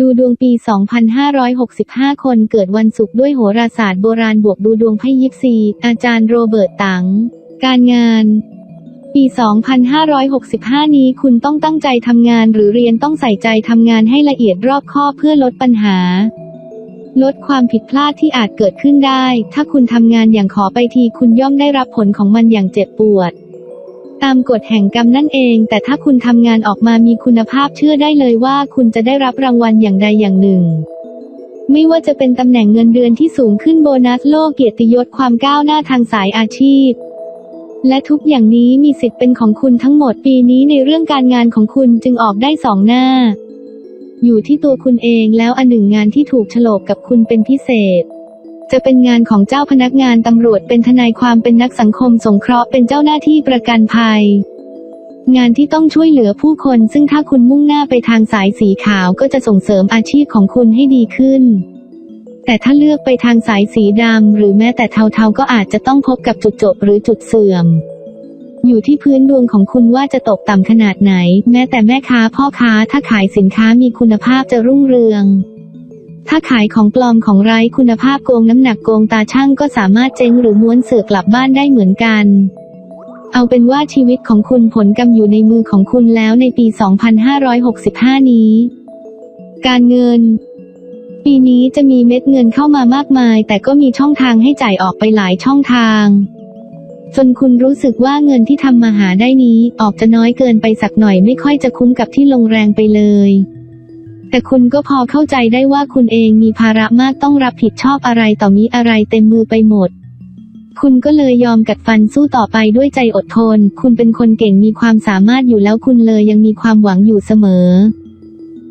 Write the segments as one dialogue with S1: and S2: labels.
S1: ดูดวงปี 2565 คนเกิดวันศุกร์ด้วยโหราศาสตร์โบราณบวกดูดวงไพ่ยิปซี อาจารย์โรเบิร์ตตัง การงาน ปี 2565 นี้คุณต้องตั้งใจทำงานหรือเรียนต้องใส่ใจทำงานให้ละเอียดรอบคอบเพื่อลดปัญหา ลดความผิดพลาดที่อาจเกิดขึ้นได้ ถ้าคุณทำงานอย่างขอไปทีคุณย่อมได้รับผลของมันอย่างเจ็บปวด ตามกฎแห่งกรรมนั่นเอง แต่ถ้าคุณทำงานออกมามีคุณภาพเชื่อได้เลยว่าคุณจะได้รับรางวัลอย่างใดอย่างหนึ่ง ไม่ว่าจะเป็นตำแหน่งเงินเดือนที่สูงขึ้นโบนัสโลกเกียรติยศความก้าวหน้าทางสายอาชีพ และทุกอย่างนี้มีสิทธิ์เป็นของคุณทั้งหมดปีนี้ในเรื่องการงานของคุณจึงออกได้สองหน้า อยู่ที่ตัวคุณเองแล้วอันหนึ่งงานที่ถูกฉลกกับคุณเป็นพิเศษ จะเป็นงานของเจ้าพนักงานตำรวจเป็นทนายความเป็นนักสังคมสงเคราะห์เป็นเจ้าหน้าที่ประกันภัย งานที่ต้องช่วยเหลือผู้คน ซึ่งถ้าคุณมุ่งหน้าไปทางสายสีขาวก็จะส่งเสริมอาชีพของคุณให้ดีขึ้น แต่ถ้าเลือกไปทางสายสีดำหรือแม้แต่เทาๆก็อาจจะต้องพบกับจุดจบหรือจุดเสื่อมอยู่ที่พื้นดวงของคุณว่าจะตกต่ำขนาดไหน แม้แต่แม่ค้าพ่อค้าถ้าขายสินค้ามีคุณภาพจะรุ่งเรือง ถ้าขายของปลอมของไร้คุณภาพโกงน้ำหนักโกงตาช่างก็สามารถเจ๊งหรือม้วนเสือกลับบ้านได้เหมือนกัน เอาเป็นว่าชีวิตของคุณผลกรรมอยู่ในมือของคุณแล้วในปี 2565 นี้ การเงิน ปีนี้จะมีเม็ดเงินเข้ามามากมาย แต่ก็มีช่องทางให้จ่ายออกไปหลายช่องทางจนคุณรู้สึกว่าเงินที่ทำมาหาได้นี้ออกจะน้อยเกินไปสักหน่อยไม่ค่อยจะคุ้มกับที่ลงแรงไปเลย แต่คุณก็พอเข้าใจได้ว่าคุณเองมีภาระมากต้องรับผิดชอบอะไรต่อมีอะไรเต็มมือไปหมด คุณก็เลยยอมกัดฟันสู้ต่อไปด้วยใจอดทน คุณเป็นคนเก่งมีความสามารถอยู่แล้วคุณเลยยังมีความหวังอยู่เสมอ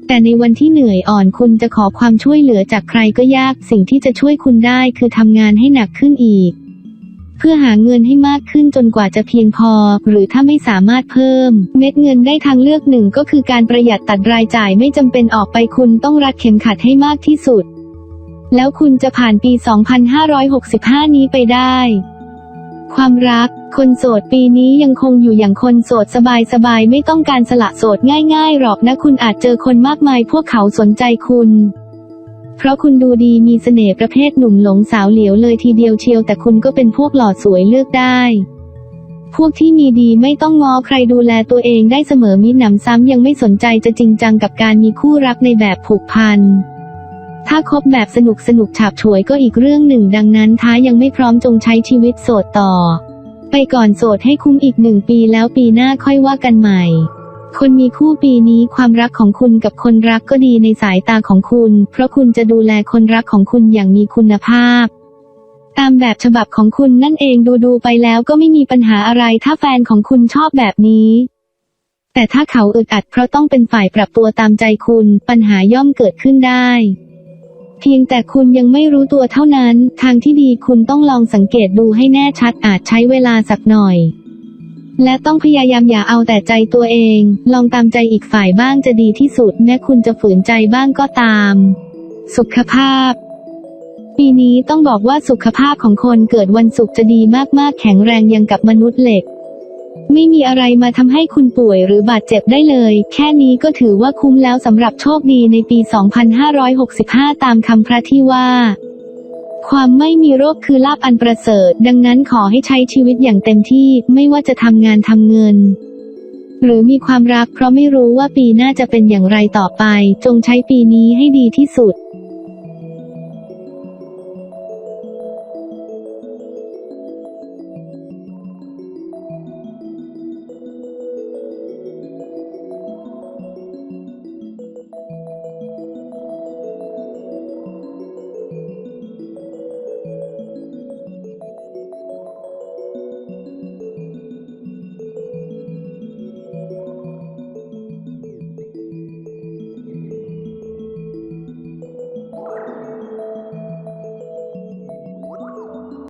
S1: แต่ในวันที่เหนื่อยอ่อนคุณจะขอความช่วยเหลือจากใครก็ยาก สิ่งที่จะช่วยคุณได้คือทำงานให้หนักขึ้นอีก เพื่อหาเงินให้มากขึ้นจนกว่าจะเพียงพอ หรือถ้าไม่สามารถเพิ่ม เม็ดเงินได้ทางเลือกหนึ่งก็คือการประหยัดตัดรายจ่ายไม่จำเป็นออกไปคุณต้องรัดเข็มขัดให้มากที่สุด แล้วคุณจะผ่านปี 2565 นี้ไปได้ ความรัก คนโสดปีนี้ยังคงอยู่อย่างคนโสดสบายๆไม่ต้องการสละโสดง่ายๆหรอกนะคุณอาจเจอคนมากมายพวกเขาสนใจคุณ เพราะคุณดูดีมีเสน่ห์ประเภทหนุ่มหลงสาวเหลียวเลยทีเดียวเชียวแต่คุณก็เป็นพวกหล่อสวยเลือกได้ พวกที่มีดีไม่ต้องง้อใครดูแลตัวเองได้เสมอมิหนำซ้ำยังไม่สนใจจะจริงจังกับการมีคู่รักในแบบผูกพันถ้าคบแบบสนุกสนุกฉาบฉวยก็อีกเรื่องหนึ่ง ดังนั้นท้ายังไม่พร้อมจงใช้ชีวิตโสดต่อ ไปก่อนโสดให้คุ้มอีกหนึ่งปีแล้วปีหน้าค่อยว่ากันใหม่ คนมีคู่ปีนี้ความรักของคุณกับคนรักก็ดีในสายตาของคุณ เพราะคุณจะดูแลคนรักของคุณอย่างมีคุณภาพ ตามแบบฉบับของคุณนั่นเองดูดูไปแล้วก็ไม่มีปัญหาอะไรถ้าแฟนของคุณชอบแบบนี้ แต่ถ้าเขาอึดอัดเพราะต้องเป็นฝ่ายปรับตัวตามใจคุณ ปัญหาย่อมเกิดขึ้นได้ เพียงแต่คุณยังไม่รู้ตัวเท่านั้น ทางที่ดีคุณต้องลองสังเกตดูให้แน่ชัดอาจใช้เวลาสักหน่อย และต้องพยายามอย่าเอาแต่ใจตัวเอง ลองตามใจอีกฝ่ายบ้างจะดีที่สุดแม้คุณจะฝืนใจบ้างก็ตาม สุขภาพ ปีนี้ต้องบอกว่าสุขภาพของคนเกิดวันศุกร์จะดีมากๆ แข็งแรงยังกับมนุษย์เหล็ก ไม่มีอะไรมาทำให้คุณป่วยหรือบาดเจ็บได้เลย แค่นี้ก็ถือว่าคุ้มแล้วสำหรับโชคดีในปี 2565 ตามคำพระที่ว่า ความไม่มีโรคคือลาบอันประเสริฐ ดังนั้นขอให้ใช้ชีวิตอย่างเต็มที่ไม่ว่าจะทำงานทำเงิน หรือมีความรักเพราะไม่รู้ว่าปีหน้าจะเป็นอย่างไรต่อไป จงใช้ปีนี้ให้ดีที่สุด